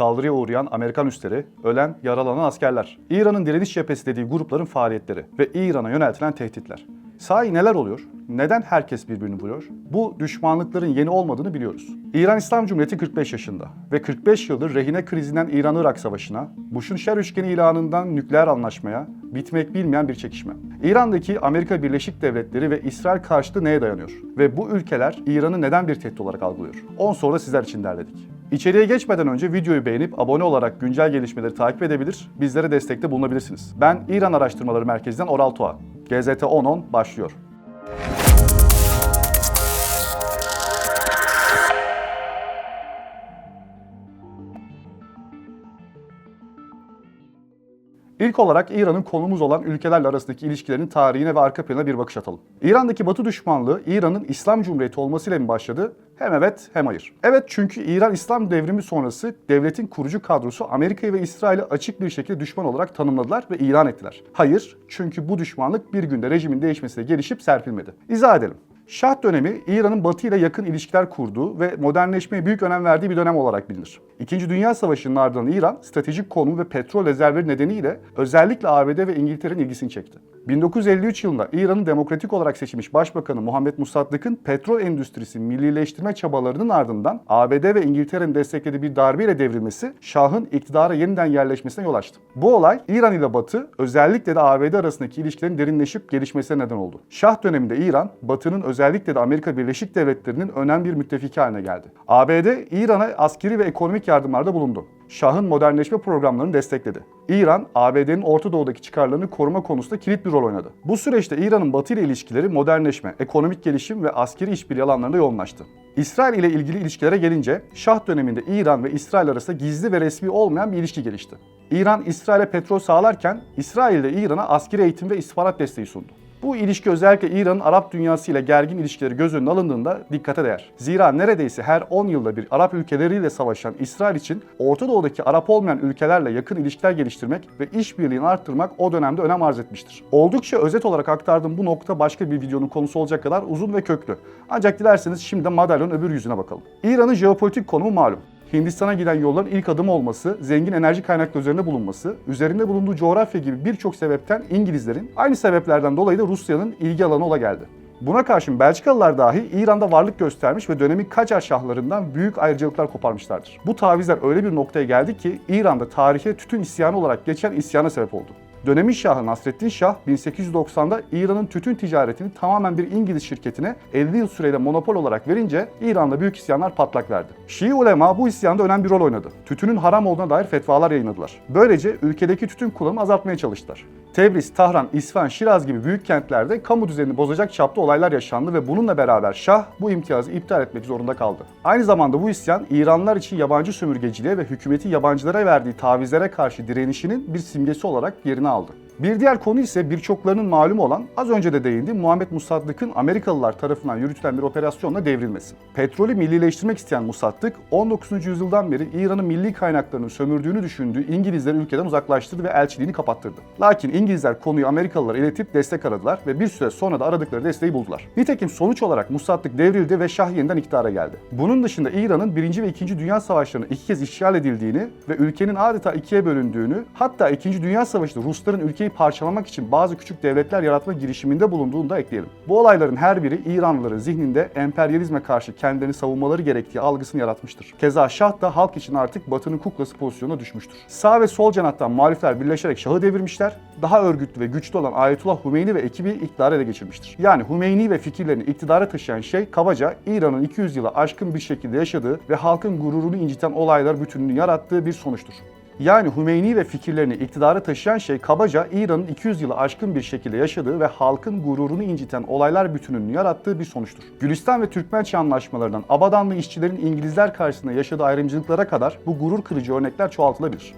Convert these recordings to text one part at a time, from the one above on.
saldırıya uğrayan Amerikan üsleri, ölen, yaralanan askerler, İran'ın direniş cephesi dediği grupların faaliyetleri ve İran'a yöneltilen tehditler. Sahi neler oluyor? Neden herkes birbirini vuruyor? Bu düşmanlıkların yeni olmadığını biliyoruz. İran İslam Cumhuriyeti 45 yaşında ve 45 yıldır rehine krizinden İran-Irak savaşına, Bush'un şer üçgeni ilanından nükleer anlaşmaya, bitmek bilmeyen bir çekişme. İran'daki Amerika Birleşik Devletleri ve İsrail karşıtı neye dayanıyor? Ve bu ülkeler İran'ı neden bir tehdit olarak algılıyor? 10 soru da sizler için derledik. İçeriye geçmeden önce videoyu beğenip abone olarak güncel gelişmeleri takip edebilir, bizlere destekte bulunabilirsiniz. Ben İran Araştırmaları Merkezi'nden Oral Toğa. GZT 1010 başlıyor. İlk olarak İran'ın konumuz olan ülkelerle arasındaki ilişkilerin tarihine ve arka planına bir bakış atalım. İran'daki Batı düşmanlığı İran'ın İslam Cumhuriyeti olmasıyla mı başladı? Hem evet hem hayır. Evet çünkü İran İslam devrimi sonrası devletin kurucu kadrosu Amerika'yı ve İsrail'i açık bir şekilde düşman olarak tanımladılar ve ilan ettiler. Hayır çünkü bu düşmanlık bir günde rejimin değişmesiyle gelişip serpilmedi. İzah edelim. Şah dönemi İran'ın Batı ile yakın ilişkiler kurduğu ve modernleşmeye büyük önem verdiği bir dönem olarak bilinir. İkinci Dünya Savaşı'nın ardından İran, stratejik konum ve petrol rezervleri nedeniyle özellikle ABD ve İngiltere'nin ilgisini çekti. 1953 yılında İran'ın demokratik olarak seçilmiş Başbakanı Muhammed Musaddık'ın petrol endüstrisi millileştirme çabalarının ardından ABD ve İngiltere'nin desteklediği bir darbeyle devrilmesi Şah'ın iktidara yeniden yerleşmesine yol açtı. Bu olay İran ile Batı özellikle de ABD arasındaki ilişkilerin derinleşip gelişmesine neden oldu. Şah döneminde İran, Batı'nın özellikle de Amerika Birleşik Devletleri'nin önemli bir müttefiki haline geldi. ABD, İran'a askeri ve ekonomik yardımlarda bulundu. Şah'ın modernleşme programlarını destekledi. İran, ABD'nin Orta Doğu'daki çıkarlarını koruma konusunda kilit bir rol oynadı. Bu süreçte İran'ın Batı ile ilişkileri modernleşme, ekonomik gelişim ve askeri işbirliği alanlarında yoğunlaştı. İsrail ile ilgili ilişkilere gelince Şah döneminde İran ve İsrail arasında gizli ve resmi olmayan bir ilişki gelişti. İran, İsrail'e petrol sağlarken İsrail de İran'a askeri eğitim ve istihbarat desteği sundu. Bu ilişki özellikle İran'ın Arap dünyası ile gergin ilişkileri göz önüne alındığında dikkate değer. Zira neredeyse her 10 yılda bir Arap ülkeleriyle savaşan İsrail için Orta Doğu'daki Arap olmayan ülkelerle yakın ilişkiler geliştirmek ve işbirliğini arttırmak o dönemde önem arz etmiştir. Oldukça özet olarak aktardığım bu nokta başka bir videonun konusu olacak kadar uzun ve köklü. Ancak dilerseniz şimdi madalyonun öbür yüzüne bakalım. İran'ın jeopolitik konumu malum. Hindistan'a giden yolların ilk adımı olması, zengin enerji kaynakları üzerinde bulunması, üzerinde bulunduğu coğrafya gibi birçok sebepten İngilizlerin, aynı sebeplerden dolayı da Rusya'nın ilgi alanı ola geldi. Buna karşın Belçikalılar dahi İran'da varlık göstermiş ve dönemin Kacar şahlarından büyük ayrıcalıklar koparmışlardır. Bu tavizler öyle bir noktaya geldi ki İran'da tarihe tütün isyanı olarak geçen isyana sebep oldu. Dönemin Şahı Nasreddin Şah 1890'da İran'ın tütün ticaretini tamamen bir İngiliz şirketine 50 yıl süreyle monopol olarak verince İran'da büyük isyanlar patlak verdi. Şii ulema bu isyanda önemli bir rol oynadı. Tütünün haram olduğuna dair fetvalar yayınladılar. Böylece ülkedeki tütün kullanımı azaltmaya çalıştılar. Tebriz, Tahran, İsfahan, Şiraz gibi büyük kentlerde kamu düzenini bozacak çapta olaylar yaşandı ve bununla beraber Şah bu imtiyazı iptal etmek zorunda kaldı. Aynı zamanda bu isyan İranlılar için yabancı sömürgeciliğe ve hükümetin yabancılara verdiği tavizlere karşı direnişinin bir simgesi olarak yerini aldı. Bir diğer konu ise birçoklarının malumu olan az önce de değindiğim Muhammed Musaddık'ın Amerikalılar tarafından yürütülen bir operasyonla devrilmesi. Petrolü millileştirmek isteyen Musaddık 19. yüzyıldan beri İran'ın milli kaynaklarını sömürdüğünü düşündüğü İngilizleri ülkeden uzaklaştırdı ve elçiliğini kapattırdı. Lakin İngilizler konuyu Amerikalılara iletip destek aradılar ve bir süre sonra da aradıkları desteği buldular. Nitekim sonuç olarak Musaddık devrildi ve Şah yeniden iktidara geldi. Bunun dışında İran'ın 1. ve 2. Dünya Savaşları'nda iki kez işgal edildiğini ve ülkenin adeta ikiye bölündüğünü, hatta 2. Dünya Savaşı'nda Rusların ülkeyi parçalamak için bazı küçük devletler yaratma girişiminde bulunduğunu da ekleyelim. Bu olayların her biri İranlıların zihninde emperyalizme karşı kendilerini savunmaları gerektiği algısını yaratmıştır. Keza Şah da halk için artık Batı'nın kuklası pozisyonuna düşmüştür. Sağ ve sol cenahtan muhalifler birleşerek Şah'ı devirmişler, daha örgütlü ve güçlü olan Ayetullah Hümeyni ve ekibi iktidarı ele geçirmiştir. Yani Hümeyni ve fikirlerini iktidara taşıyan şey kabaca İran'ın 200 yıla aşkın bir şekilde yaşadığı ve halkın gururunu inciten olaylar bütününü yarattığı bir sonuçtur. Yani Hümeyni ve fikirlerini iktidara taşıyan şey kabaca İran'ın 200 yılı aşkın bir şekilde yaşadığı ve halkın gururunu inciten olaylar bütününü yarattığı bir sonuçtur. Gülistan ve Türkmençe anlaşmalarından Abadanlı işçilerin İngilizler karşısında yaşadığı ayrımcılıklara kadar bu gurur kırıcı örnekler çoğaltılabilir.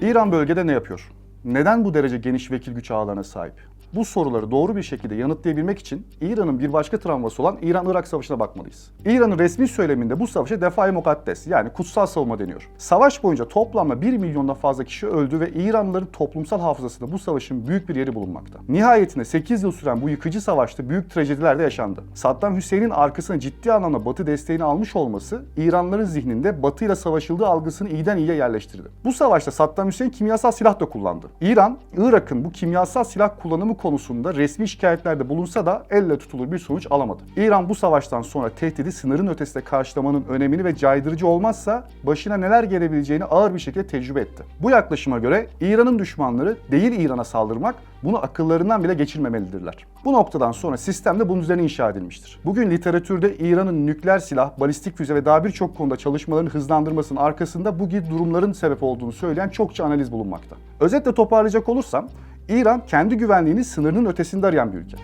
İran bölgede ne yapıyor? Neden bu derece geniş vekil güç ağlarına sahip? Bu soruları doğru bir şekilde yanıtlayabilmek için İran'ın bir başka travması olan İran-Irak Savaşı'na bakmalıyız. İran'ın resmi söyleminde bu savaşa Defai Mukaddes yani kutsal savunma deniyor. Savaş boyunca toplamda 1 milyondan fazla kişi öldü ve İranlıların toplumsal hafızasında bu savaşın büyük bir yeri bulunmakta. Nihayetinde 8 yıl süren bu yıkıcı savaşta büyük trajediler de yaşandı. Saddam Hüseyin'in arkasına ciddi anlamda Batı desteğini almış olması İranlıların zihninde Batı ile savaşıldığı algısını iyiden iyiye yerleştirdi. Bu savaşta Saddam Hüseyin kimyasal silah da kullandı. İran, Irak'ın bu kimyasal silah kullanımı konusunda resmi şikayetlerde bulunsa da elle tutulur bir sonuç alamadı. İran bu savaştan sonra tehdidi sınırın ötesinde karşılamanın önemini ve caydırıcı olmazsa başına neler gelebileceğini ağır bir şekilde tecrübe etti. Bu yaklaşıma göre İran'ın düşmanları değil İran'a saldırmak, bunu akıllarından bile geçirmemelidirler. Bu noktadan sonra sistem de bunun üzerine inşa edilmiştir. Bugün literatürde İran'ın nükleer silah, balistik füze ve daha birçok konuda çalışmalarını hızlandırmasının arkasında bu gibi durumların sebep olduğunu söyleyen çokça analiz bulunmakta. Özetle toparlayacak olursam, İran kendi güvenliğini sınırının ötesinde arayan bir ülke.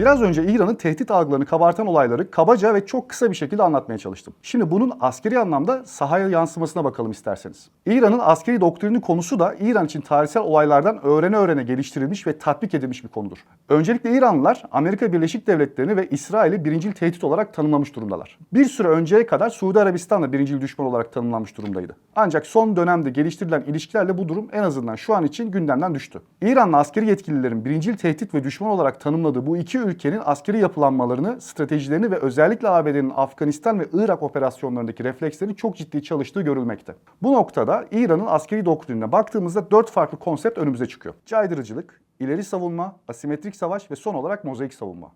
Biraz önce İran'ın tehdit algılarını kabartan olayları kabaca ve çok kısa bir şekilde anlatmaya çalıştım. Şimdi bunun askeri anlamda sahaya yansımasına bakalım isterseniz. İran'ın askeri doktrini konusu da İran için tarihsel olaylardan öğrene öğrene geliştirilmiş ve tatbik edilmiş bir konudur. Öncelikle İranlılar Amerika Birleşik Devletleri'ni ve İsrail'i birincil tehdit olarak tanımlamış durumdalar. Bir süre önceye kadar Suudi Arabistan da birincil düşman olarak tanımlanmış durumdaydı. Ancak son dönemde geliştirilen ilişkilerle bu durum en azından şu an için gündemden düştü. İran'la askeri yetkililerin birincil tehdit ve düşman olarak tanımladığı bu iki ülkenin askeri yapılanmalarını, stratejilerini ve özellikle ABD'nin Afganistan ve Irak operasyonlarındaki reflekslerini çok ciddi çalıştığı görülmekte. Bu noktada İran'ın askeri doktrinine baktığımızda dört farklı konsept önümüze çıkıyor. Caydırıcılık, ileri savunma, asimetrik savaş ve son olarak mozaik savunma.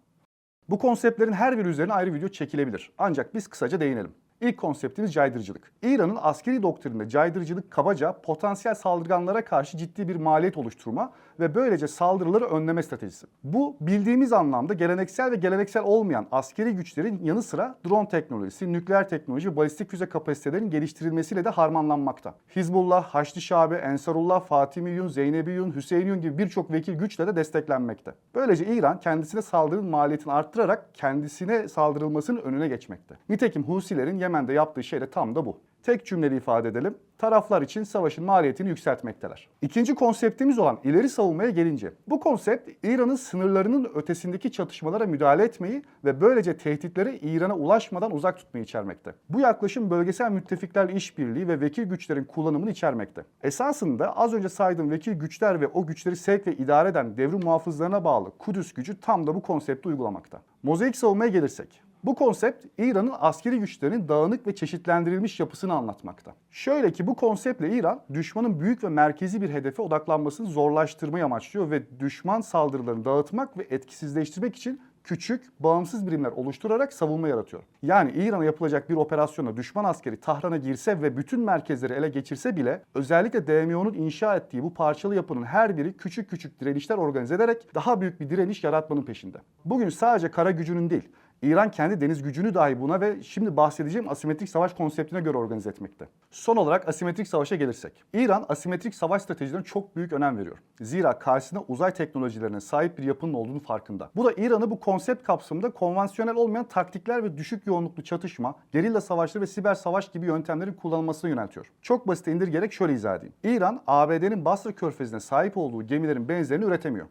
Bu konseptlerin her biri üzerine ayrı video çekilebilir. Ancak biz kısaca değinelim. İlk konseptimiz caydırıcılık. İran'ın askeri doktrininde caydırıcılık kabaca potansiyel saldırganlara karşı ciddi bir maliyet oluşturma ve böylece saldırıları önleme stratejisi. Bu bildiğimiz anlamda geleneksel ve geleneksel olmayan askeri güçlerin yanı sıra drone teknolojisi, nükleer teknoloji balistik füze kapasitelerinin geliştirilmesiyle de harmanlanmakta. Hizbullah, Haçlı Şabi, Ensarullah, Fatimiyun, Zeynebiyun, Hüseyiniyun gibi birçok vekil güçle de desteklenmekte. Böylece İran kendisine saldırının maliyetini arttırarak kendisine saldırılmasının önüne geçmekte. Nitekim Husilerin Yemen'de yaptığı şey de tam da bu. Tek cümleli ifade edelim. Taraflar için savaşın maliyetini yükseltmekteler. İkinci konseptimiz olan ileri savunmaya gelince. Bu konsept İran'ın sınırlarının ötesindeki çatışmalara müdahale etmeyi ve böylece tehditleri İran'a ulaşmadan uzak tutmayı içermekte. Bu yaklaşım bölgesel müttefiklerle işbirliği ve vekil güçlerin kullanımını içermekte. Esasında az önce saydığım vekil güçler ve o güçleri sevk ve idare eden devrim muhafızlarına bağlı Kudüs gücü tam da bu konsepti uygulamakta. Mozaik savunmaya gelirsek. Bu konsept İran'ın askeri güçlerinin dağınık ve çeşitlendirilmiş yapısını anlatmakta. Şöyle ki bu konseptle İran düşmanın büyük ve merkezi bir hedefe odaklanmasını zorlaştırmayı amaçlıyor ve düşman saldırılarını dağıtmak ve etkisizleştirmek için küçük, bağımsız birimler oluşturarak savunma yaratıyor. Yani İran'a yapılacak bir operasyonda düşman askeri Tahran'a girse ve bütün merkezleri ele geçirse bile özellikle DMO'nun inşa ettiği bu parçalı yapının her biri küçük küçük direnişler organize ederek daha büyük bir direniş yaratmanın peşinde. Bugün sadece kara gücünün değil, İran kendi deniz gücünü dahi buna ve şimdi bahsedeceğim asimetrik savaş konseptine göre organize etmekte. Son olarak asimetrik savaşa gelirsek. İran asimetrik savaş stratejilerine çok büyük önem veriyor. Zira karşısında uzay teknolojilerine sahip bir yapının olduğunu farkında. Bu da İran'ı bu konsept kapsamında konvansiyonel olmayan taktikler ve düşük yoğunluklu çatışma, gerilla savaşları ve siber savaş gibi yöntemlerin kullanılmasına yöneltiyor. Çok basit indirgerek şöyle izah edeyim. İran, ABD'nin Basra körfezine sahip olduğu gemilerin benzerini üretemiyor.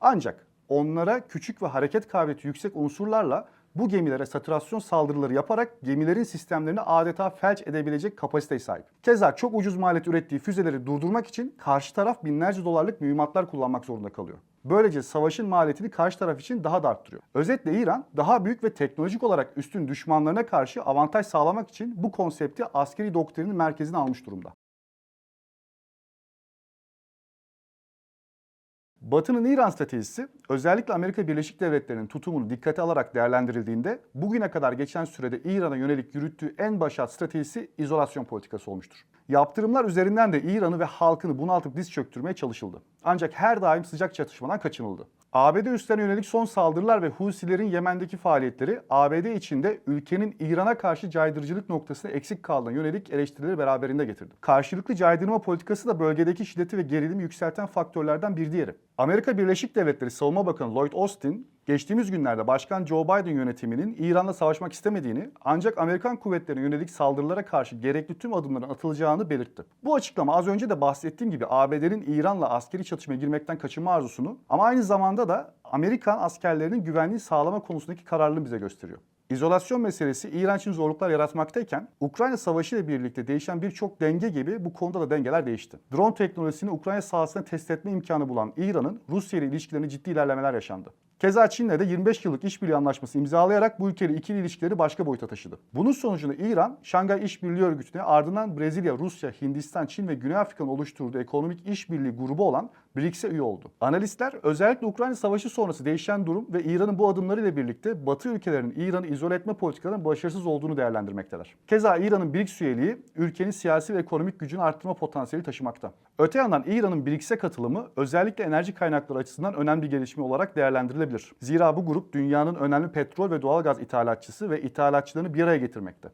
Ancak onlara küçük ve hareket kabiliyeti yüksek unsurlarla bu gemilere saturasyon saldırıları yaparak gemilerin sistemlerini adeta felç edebilecek kapasiteye sahip. Keza çok ucuz maliyet ürettiği füzeleri durdurmak için karşı taraf binlerce dolarlık mühimmatlar kullanmak zorunda kalıyor. Böylece savaşın maliyetini karşı taraf için daha da arttırıyor. Özetle İran daha büyük ve teknolojik olarak üstün düşmanlarına karşı avantaj sağlamak için bu konsepti askeri doktrinin merkezine almış durumda. Batı'nın İran stratejisi özellikle Amerika Birleşik Devletleri'nin tutumunu dikkate alarak değerlendirildiğinde bugüne kadar geçen sürede İran'a yönelik yürüttüğü en başat stratejisi izolasyon politikası olmuştur. Yaptırımlar üzerinden de İran'ı ve halkını bunaltıp diz çöktürmeye çalışıldı. Ancak her daim sıcak çatışmadan kaçınıldı. ABD üstlerine yönelik son saldırılar ve Husilerin Yemen'deki faaliyetleri ABD içinde ülkenin İran'a karşı caydırıcılık noktasında eksik kaldığına yönelik eleştirileri beraberinde getirdi. Karşılıklı caydırma politikası da bölgedeki şiddeti ve gerilimi yükselten faktörlerden bir diğeri. Amerika Birleşik Devletleri Savunma Bakanı Lloyd Austin, Geçtiğimiz günlerde Başkan Joe Biden yönetiminin İran'la savaşmak istemediğini ancak Amerikan kuvvetlerine yönelik saldırılara karşı gerekli tüm adımların atılacağını belirtti. Bu açıklama az önce de bahsettiğim gibi ABD'nin İran'la askeri çatışmaya girmekten kaçınma arzusunu ama aynı zamanda da Amerikan askerlerinin güvenliği sağlama konusundaki kararlılığını bize gösteriyor. İzolasyon meselesi İran için zorluklar yaratmaktayken Ukrayna Savaşı ile birlikte değişen birçok denge gibi bu konuda da dengeler değişti. Drone teknolojisini Ukrayna sahasına test etme imkanı bulan İran'ın Rusya ile ilişkilerinde ciddi ilerlemeler yaşandı. Keza Çin'le de 25 yıllık işbirliği anlaşması imzalayarak bu ülkeyle ikili ilişkileri başka boyuta taşıdı. Bunun sonucunda İran, Şangay İşbirliği Örgütü'ne ardından Brezilya, Rusya, Hindistan, Çin ve Güney Afrika'nın oluşturduğu ekonomik işbirliği grubu olan BRICS'e üye oldu. Analistler özellikle Ukrayna Savaşı sonrası değişen durum ve İran'ın bu adımlarıyla birlikte Batı ülkelerinin İran'ı izole etme politikalarının başarısız olduğunu değerlendirmekteler. Keza İran'ın BRICS üyeliği ülkenin siyasi ve ekonomik gücünü arttırma potansiyeli taşımakta. Öte yandan İran'ın BRICS'e katılımı özellikle enerji kaynakları açısından önemli bir gelişme olarak değerlendirilebilir. Zira bu grup dünyanın önemli petrol ve doğalgaz ithalatçısı ve ithalatçılarını bir araya getirmekte.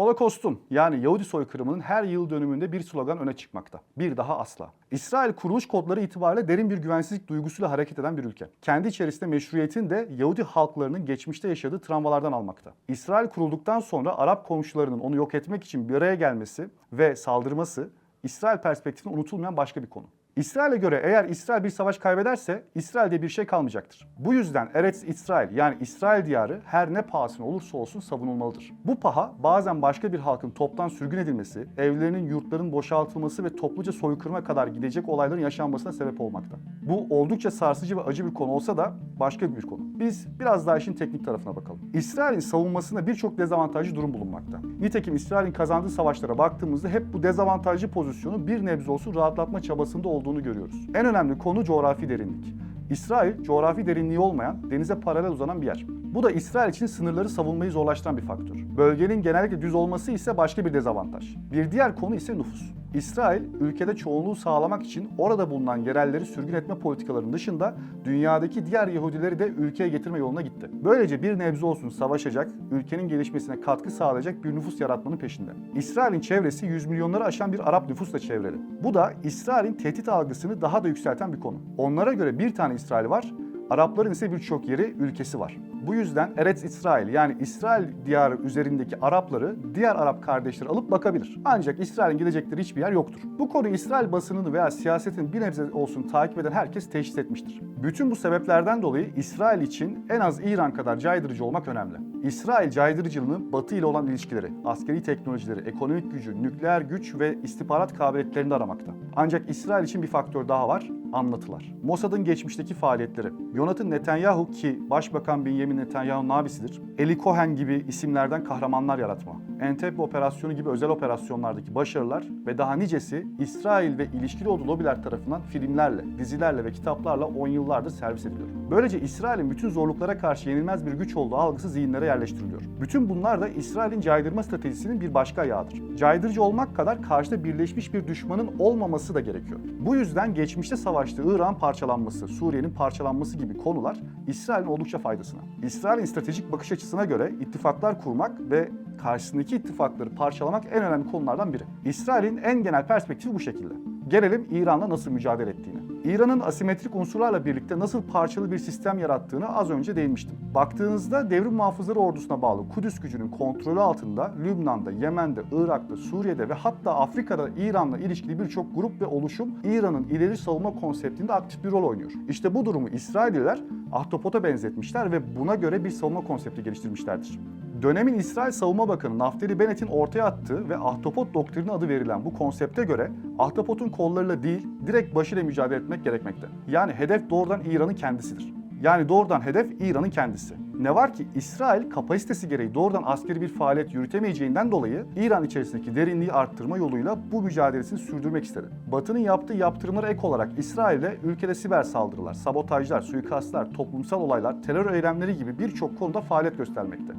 Holokost'un yani Yahudi soykırımının her yıl dönümünde bir slogan öne çıkmakta. Bir daha asla. İsrail kuruluş kodları itibariyle derin bir güvensizlik duygusuyla hareket eden bir ülke. Kendi içerisinde meşruiyetin de Yahudi halklarının geçmişte yaşadığı travmalardan almakta. İsrail kurulduktan sonra Arap komşularının onu yok etmek için bir araya gelmesi ve saldırması İsrail perspektifinde unutulmayan başka bir konu. İsrail'e göre eğer İsrail bir savaş kaybederse İsrail'de bir şey kalmayacaktır. Bu yüzden Eretz İsrail yani İsrail diyarı her ne pahasına olursa olsun savunulmalıdır. Bu paha bazen başka bir halkın toptan sürgün edilmesi, evlerinin yurtların boşaltılması ve topluca soykırıma kadar gidecek olayların yaşanmasına sebep olmakta. Bu oldukça sarsıcı ve acı bir konu olsa da başka bir konu. Biz biraz daha işin teknik tarafına bakalım. İsrail'in savunmasında birçok dezavantajlı durum bulunmakta. Nitekim İsrail'in kazandığı savaşlara baktığımızda hep bu dezavantajlı pozisyonu bir nebze olsun rahatlatma çabasında olduğunu görüyoruz. En önemli konu coğrafi derinlik. İsrail coğrafi derinliği olmayan, denize paralel uzanan bir yer. Bu da İsrail için sınırları savunmayı zorlaştıran bir faktör. Bölgenin genellikle düz olması ise başka bir dezavantaj. Bir diğer konu ise nüfus. İsrail, ülkede çoğunluğu sağlamak için orada bulunan yerelleri sürgün etme politikalarının dışında dünyadaki diğer Yahudileri de ülkeye getirme yoluna gitti. Böylece bir nebze olsun savaşacak, ülkenin gelişmesine katkı sağlayacak bir nüfus yaratmanın peşinde. İsrail'in çevresi 100 milyonları aşan bir Arap nüfusla çevrili. Bu da İsrail'in tehdit algısını daha da yükselten bir konu. Onlara göre bir tane İsrail var, Arapların ise birçok yeri, ülkesi var. Bu yüzden Eretz İsrail yani İsrail diyarı üzerindeki Arapları diğer Arap kardeşleri alıp bakabilir. Ancak İsrail'in gidecekleri hiçbir yer yoktur. Bu konuyu İsrail basınını veya siyasetin bir nebze olsun takip eden herkes teşhis etmiştir. Bütün bu sebeplerden dolayı İsrail için en az İran kadar caydırıcı olmak önemli. İsrail caydırıcılığını Batı ile olan ilişkileri, askeri teknolojileri, ekonomik gücü, nükleer güç ve istihbarat kabiliyetlerini aramakta. Ancak İsrail için bir faktör daha var, anlatılar. Mossad'ın geçmişteki faaliyetleri. Jonathan Netanyahu ki Başbakan Benjamin Netanyahu'nun abisidir. Eli Cohen gibi isimlerden kahramanlar yaratma. Entebbe operasyonu gibi özel operasyonlardaki başarılar ve daha nicesi İsrail ve ilişkili olduğu lobiler tarafından filmlerle, dizilerle ve kitaplarla 10 yıllardır servis ediliyor. Böylece İsrail'in bütün zorluklara karşı yenilmez bir güç olduğu algısı zihinlere yerleştiriliyor. Bütün bunlar da İsrail'in caydırma stratejisinin bir başka ayağıdır. Caydırıcı olmak kadar karşıda birleşmiş bir düşmanın olmaması da gerekiyor. Bu yüzden geçmişte savaştığı İran parçalanması, Suriye'nin parçalanması gibi konular İsrail'in oldukça faydasına. İsrail'in stratejik bakış açısına göre ittifaklar kurmak ve karşısındaki ittifakları parçalamak en önemli konulardan biri. İsrail'in en genel perspektifi bu şekilde. Gelelim İran'la nasıl mücadele ettiğine. İran'ın asimetrik unsurlarla birlikte nasıl parçalı bir sistem yarattığını az önce değinmiştim. Baktığınızda devrim muhafızları ordusuna bağlı Kudüs gücünün kontrolü altında Lübnan'da, Yemen'de, Irak'ta, Suriye'de ve hatta Afrika'da İran'la ilişkili birçok grup ve oluşum İran'ın ileri savunma konseptinde aktif bir rol oynuyor. İşte bu durumu İsrailliler ahtapota benzetmişler ve buna göre bir savunma konsepti geliştirmişlerdir. Dönemin İsrail Savunma Bakanı Naftali Bennett'in ortaya attığı ve Ahtapot doktrini adı verilen bu konsepte göre Ahtapot'un kollarıyla değil, direkt başıyla mücadele etmek gerekmekte. Yani hedef doğrudan İran'ın kendisidir. Yani doğrudan hedef İran'ın kendisi. Ne var ki İsrail kapasitesi gereği doğrudan askeri bir faaliyet yürütemeyeceğinden dolayı İran içerisindeki derinliği arttırma yoluyla bu mücadelesini sürdürmek istedi. Batı'nın yaptığı yaptırımlara ek olarak İsrail'de ülkede siber saldırılar, sabotajlar, suikastlar, toplumsal olaylar, terör eylemleri gibi birçok konuda faaliyet göstermekte.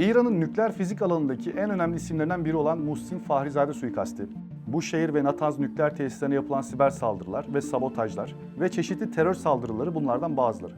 İran'ın nükleer fizik alanındaki en önemli isimlerinden biri olan Muhsin Fahrizade suikasti, bu şehir ve Natanz nükleer tesislerine yapılan siber saldırılar ve sabotajlar ve çeşitli terör saldırıları bunlardan bazıları.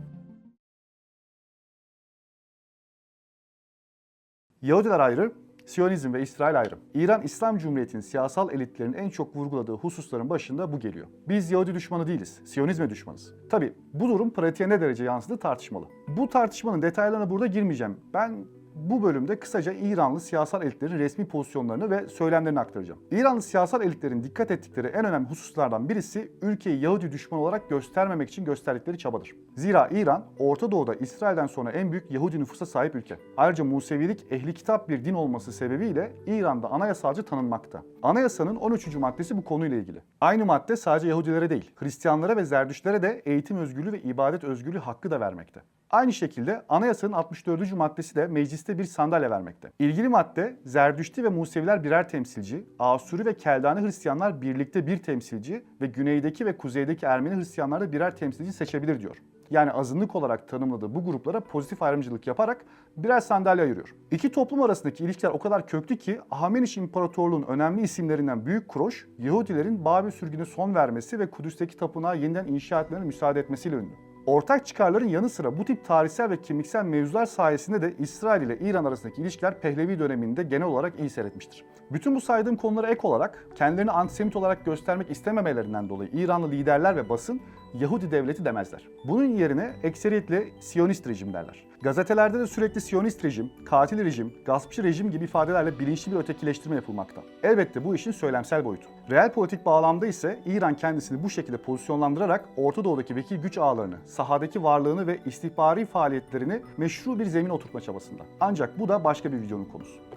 Yahudiler ayrı, Siyonizm ve İsrail ayrım. İran İslam Cumhuriyeti'nin siyasal elitlerinin en çok vurguladığı hususların başında bu geliyor. Biz Yahudi düşmanı değiliz, Siyonizme düşmanız. Tabi bu durum pratiğe ne derece yansıdığı tartışmalı. Bu tartışmanın detaylarına burada girmeyeceğim. Ben bu bölümde kısaca İranlı siyasal elitlerin resmi pozisyonlarını ve söylemlerini aktaracağım. İranlı siyasal elitlerin dikkat ettikleri en önemli hususlardan birisi ülkeyi Yahudi düşman olarak göstermemek için gösterdikleri çabadır. Zira İran, Orta Doğu'da İsrail'den sonra en büyük Yahudi nüfusa sahip ülke. Ayrıca Musevilik ehli kitap bir din olması sebebiyle İran'da anayasalcı tanınmakta. Anayasanın 13. maddesi bu konuyla ilgili. Aynı madde sadece Yahudilere değil, Hristiyanlara ve Zerdüştlere de eğitim özgürlüğü ve ibadet özgürlüğü hakkı da vermekte. Aynı şekilde anayasanın 64. maddesi de mecliste bir sandalye vermekte. İlgili madde Zerdüşti ve Museviler birer temsilci, Asuri ve Keldani Hristiyanlar birlikte bir temsilci ve güneydeki ve kuzeydeki Ermeni Hristiyanlar da birer temsilci seçebilir diyor. Yani azınlık olarak tanımladığı bu gruplara pozitif ayrımcılık yaparak birer sandalye ayırıyor. İki toplum arasındaki ilişkiler o kadar köklü ki Ahmeniş İmparatorluğu'nun önemli isimlerinden Büyük Kuroş, Yahudilerin Babil sürgünü son vermesi ve Kudüs'teki tapınağı yeniden inşa etmelerine müsaade etmesiyle ünlü. Ortak çıkarların yanı sıra bu tip tarihsel ve kimliksel mevzular sayesinde de İsrail ile İran arasındaki ilişkiler Pehlevi döneminde genel olarak iyi seyretmiştir. Bütün bu saydığım konulara ek olarak kendilerini antisemit olarak göstermek istememelerinden dolayı İranlı liderler ve basın Yahudi devleti demezler. Bunun yerine ekseriyetle Siyonist rejim derler. Gazetelerde de sürekli Siyonist rejim, katil rejim, gaspçı rejim gibi ifadelerle bilinçli bir ötekileştirme yapılmakta. Elbette bu işin söylemsel boyutu. Reel politik bağlamda ise İran kendisini bu şekilde pozisyonlandırarak Orta Doğu'daki vekil güç ağlarını, sahadaki varlığını ve istihbari faaliyetlerini meşru bir zemin oturtma çabasında. Ancak bu da başka bir videonun konusu.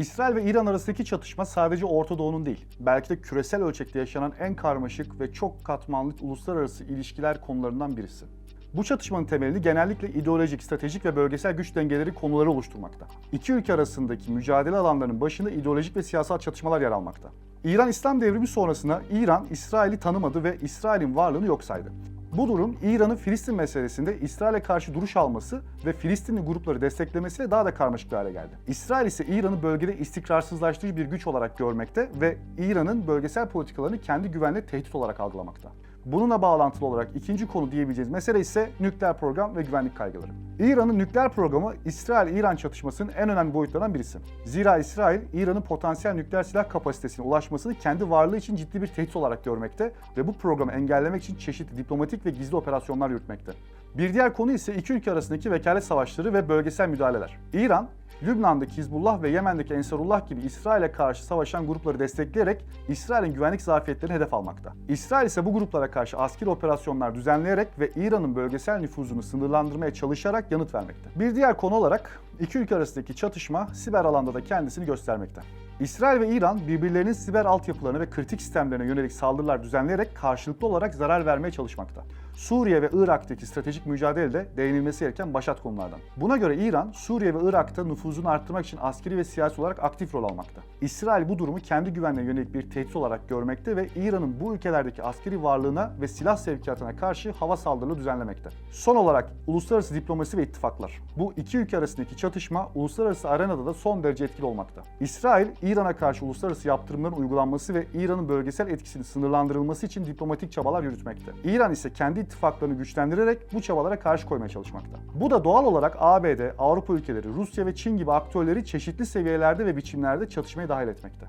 İsrail ve İran arasındaki çatışma sadece Orta Doğu'nun değil, belki de küresel ölçekte yaşanan en karmaşık ve çok katmanlı uluslararası ilişkiler konularından birisi. Bu çatışmanın temelini genellikle ideolojik, stratejik ve bölgesel güç dengeleri konuları oluşturmakta. İki ülke arasındaki mücadele alanlarının başında ideolojik ve siyasal çatışmalar yer almakta. İran İslam devrimi sonrasında İran, İsrail'i tanımadı ve İsrail'in varlığını yok saydı. Bu durum İran'ın Filistin meselesinde İsrail'e karşı duruş alması ve Filistinli grupları desteklemesiyle daha da karmaşık bir hale geldi. İsrail ise İran'ı bölgede istikrarsızlaştırıcı bir güç olarak görmekte ve İran'ın bölgesel politikalarını kendi güvenliğe tehdit olarak algılamakta. Bununla bağlantılı olarak ikinci konu diyebileceğiz mesele ise nükleer program ve güvenlik kaygıları. İran'ın nükleer programı İsrail-İran çatışmasının en önemli boyutlarından birisi. Zira İsrail, İran'ın potansiyel nükleer silah kapasitesine ulaşmasını kendi varlığı için ciddi bir tehdit olarak görmekte ve bu programı engellemek için çeşitli diplomatik ve gizli operasyonlar yürütmekte. Bir diğer konu ise iki ülke arasındaki vekalet savaşları ve bölgesel müdahaleler. İran, Lübnan'daki Hizbullah ve Yemen'deki Ensarullah gibi İsrail'e karşı savaşan grupları destekleyerek İsrail'in güvenlik zafiyetlerini hedef almakta. İsrail ise bu gruplara karşı askeri operasyonlar düzenleyerek ve İran'ın bölgesel nüfuzunu sınırlandırmaya çalışarak yanıt vermekte. Bir diğer konu olarak iki ülke arasındaki çatışma siber alanda da kendisini göstermekte. İsrail ve İran birbirlerinin siber altyapılarına ve kritik sistemlerine yönelik saldırılar düzenleyerek karşılıklı olarak zarar vermeye çalışmakta. Suriye ve Irak'taki stratejik mücadelede değinilmesi gereken başat konulardan. Buna göre İran, Suriye ve Irak'ta nüfuzunu arttırmak için askeri ve siyasi olarak aktif rol almakta. İsrail bu durumu kendi güvenliğine yönelik bir tehdit olarak görmekte ve İran'ın bu ülkelerdeki askeri varlığına ve silah sevkiyatına karşı hava saldırıları düzenlemekte. Son olarak uluslararası diplomasi ve ittifaklar. Bu iki ülke arasındaki çatışma uluslararası arenada da son derece etkili olmakta. İsrail, İran'a karşı uluslararası yaptırımların uygulanması ve İran'ın bölgesel etkisinin sınırlandırılması için diplomatik çabalar yürütmekte. İran ise kendi ittifaklarını güçlendirerek bu çabalara karşı koymaya çalışmakta. Bu da doğal olarak ABD, Avrupa ülkeleri, Rusya ve Çin gibi aktörleri çeşitli seviyelerde ve biçimlerde çatışmaya dahil etmekte.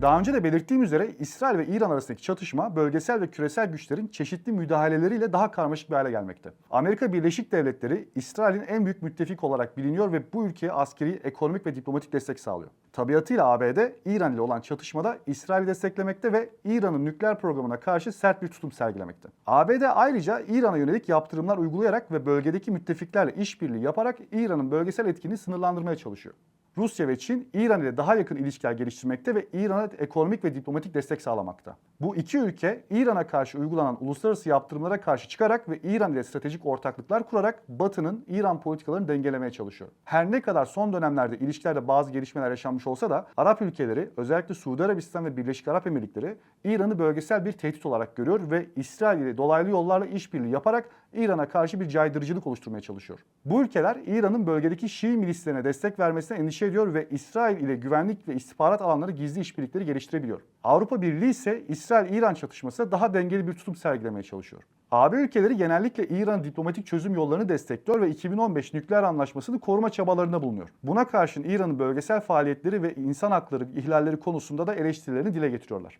Daha önce de belirttiğim üzere İsrail ve İran arasındaki çatışma bölgesel ve küresel güçlerin çeşitli müdahaleleriyle daha karmaşık bir hale gelmekte. Amerika Birleşik Devletleri İsrail'in en büyük müttefik olarak biliniyor ve bu ülkeye askeri, ekonomik ve diplomatik destek sağlıyor. Tabiatıyla ABD, İran ile olan çatışmada İsrail'i desteklemekte ve İran'ın nükleer programına karşı sert bir tutum sergilemekte. ABD ayrıca İran'a yönelik yaptırımlar uygulayarak ve bölgedeki müttefiklerle işbirliği yaparak İran'ın bölgesel etkinliğini sınırlandırmaya çalışıyor. Rusya ve Çin İran ile daha yakın ilişkiler geliştirmekte ve İran'a ekonomik ve diplomatik destek sağlamakta. Bu iki ülke İran'a karşı uygulanan uluslararası yaptırımlara karşı çıkarak ve İran ile stratejik ortaklıklar kurarak Batı'nın İran politikalarını dengelemeye çalışıyor. Her ne kadar son dönemlerde ilişkilerde bazı gelişmeler yaşanmış olsa da Arap ülkeleri özellikle Suudi Arabistan ve Birleşik Arap Emirlikleri İran'ı bölgesel bir tehdit olarak görüyor ve İsrail ile dolaylı yollarla işbirliği yaparak İran'a karşı bir caydırıcılık oluşturmaya çalışıyor. Bu ülkeler İran'ın bölgedeki Şii milislerine destek vermesine endişe ediyor ve İsrail ile güvenlik ve istihbarat alanları gizli işbirlikleri geliştirebiliyor. Avrupa Birliği ise İsrail İsrail-İran çatışmasında daha dengeli bir tutum sergilemeye çalışıyor. AB ülkeleri genellikle İran'ın diplomatik çözüm yollarını destekliyor ve 2015 nükleer anlaşmasını koruma çabalarında bulunuyor. Buna karşın İran'ın bölgesel faaliyetleri ve insan hakları ihlalleri konusunda da eleştirilerini dile getiriyorlar.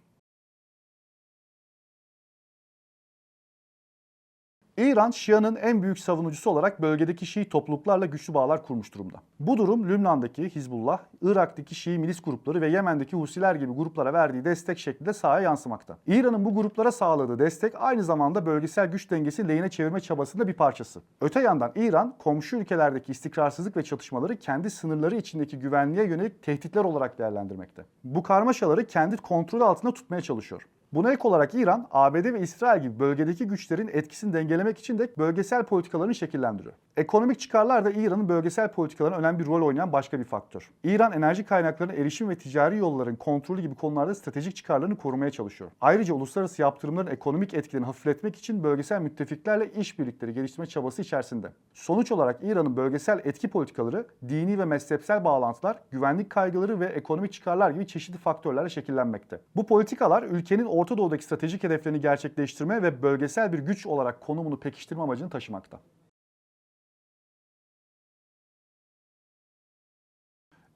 İran, Şia'nın en büyük savunucusu olarak bölgedeki Şii topluluklarla güçlü bağlar kurmuş durumda. Bu durum Lübnan'daki Hizbullah, Irak'taki Şii milis grupları ve Yemen'deki Husiler gibi gruplara verdiği destek şeklinde sahaya yansımakta. İran'ın bu gruplara sağladığı destek aynı zamanda bölgesel güç dengesi lehine çevirme çabasında bir parçası. Öte yandan İran, komşu ülkelerdeki istikrarsızlık ve çatışmaları kendi sınırları içindeki güvenliğe yönelik tehditler olarak değerlendirmekte. Bu karmaşaları kendi kontrolü altında tutmaya çalışıyor. Buna ek olarak İran, ABD ve İsrail gibi bölgedeki güçlerin etkisini dengelemek için de bölgesel politikalarını şekillendiriyor. Ekonomik çıkarlar da İran'ın bölgesel politikalarına önemli bir rol oynayan başka bir faktör. İran enerji kaynaklarına erişim ve ticari yolların kontrolü gibi konularda stratejik çıkarlarını korumaya çalışıyor. Ayrıca uluslararası yaptırımların ekonomik etkilerini hafifletmek için bölgesel müttefiklerle işbirlikleri geliştirme çabası içerisinde. Sonuç olarak İran'ın bölgesel etki politikaları, dini ve mezhepsel bağlantılar, güvenlik kaygıları ve ekonomik çıkarlar gibi çeşitli faktörlerle şekillenmekte. Bu politikalar ülkenin Orta Doğu'daki stratejik hedeflerini gerçekleştirme ve bölgesel bir güç olarak konumunu pekiştirme amacını taşımakta.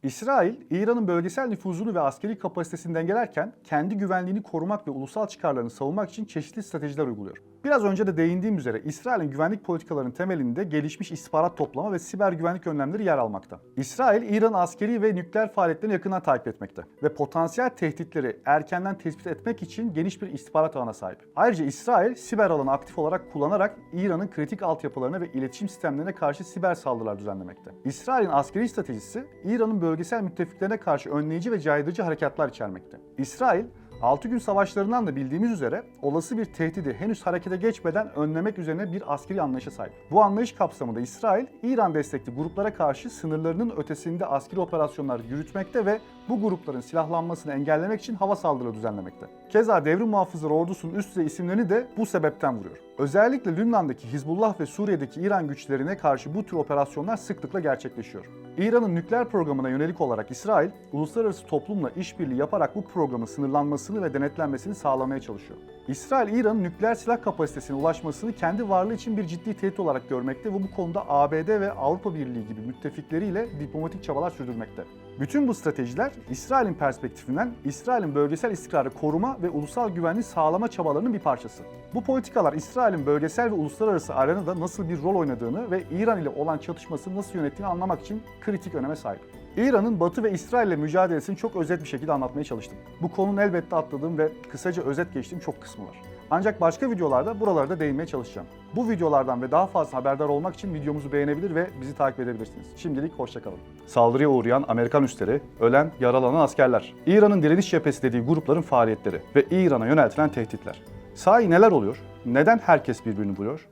İsrail, İran'ın bölgesel nüfuzunu ve askeri kapasitesini dengelerken kendi güvenliğini korumak ve ulusal çıkarlarını savunmak için çeşitli stratejiler uyguluyor. Biraz önce de değindiğim üzere İsrail'in güvenlik politikalarının temelinde gelişmiş istihbarat toplama ve siber güvenlik önlemleri yer almakta. İsrail, İran'ın askeri ve nükleer faaliyetlerini yakından takip etmekte ve potansiyel tehditleri erkenden tespit etmek için geniş bir istihbarat ağına sahip. Ayrıca İsrail, siber alanı aktif olarak kullanarak İran'ın kritik altyapılarına ve iletişim sistemlerine karşı siber saldırılar düzenlemekte. İsrail'in askeri stratejisi, İran'ın bölgesel müttefiklerine karşı önleyici ve caydırıcı harekatlar içermekte. İsrail, 6 gün savaşlarından da bildiğimiz üzere olası bir tehdidi henüz harekete geçmeden önlemek üzerine bir askeri anlayışa sahip. Bu anlayış kapsamında İsrail, İran destekli gruplara karşı sınırlarının ötesinde askeri operasyonlar yürütmekte ve bu grupların silahlanmasını engellemek için hava saldırıları düzenlemekte. Keza devrim muhafızları ordusunun üst düzey isimlerini de bu sebepten vuruyor. Özellikle Lübnan'daki Hizbullah ve Suriye'deki İran güçlerine karşı bu tür operasyonlar sıklıkla gerçekleşiyor. İran'ın nükleer programına yönelik olarak İsrail, uluslararası toplumla işbirliği yaparak bu programın sınırlanmasını ve denetlenmesini sağlamaya çalışıyor. İsrail, İran'ın nükleer silah kapasitesine ulaşmasını kendi varlığı için bir ciddi tehdit olarak görmekte ve bu konuda ABD ve Avrupa Birliği gibi müttefikleriyle diplomatik çabalar sürdürmekte. Bütün bu stratejiler İsrail'in perspektifinden İsrail'in bölgesel istikrarı koruma ve ulusal güvenliği sağlama çabalarının bir parçası. Bu politikalar İsrail'in bölgesel ve uluslararası arenada nasıl bir rol oynadığını ve İran ile olan çatışmasını nasıl yönettiğini anlamak için kritik öneme sahip. İran'ın Batı ve İsrail ile mücadelesini çok özet bir şekilde anlatmaya çalıştım. Bu konunun elbette atladığım ve kısaca özet geçtiğim çok kısmı var. Ancak başka videolarda buralara da değinmeye çalışacağım. Bu videolardan ve daha fazla haberdar olmak için videomuzu beğenebilir ve bizi takip edebilirsiniz. Şimdilik hoşçakalın. Saldırıya uğrayan Amerikan üsleri, ölen, yaralanan askerler, İran'ın direniş cephesi dediği grupların faaliyetleri ve İran'a yöneltilen tehditler. Sahi neler oluyor? Neden herkes birbirini buluyor?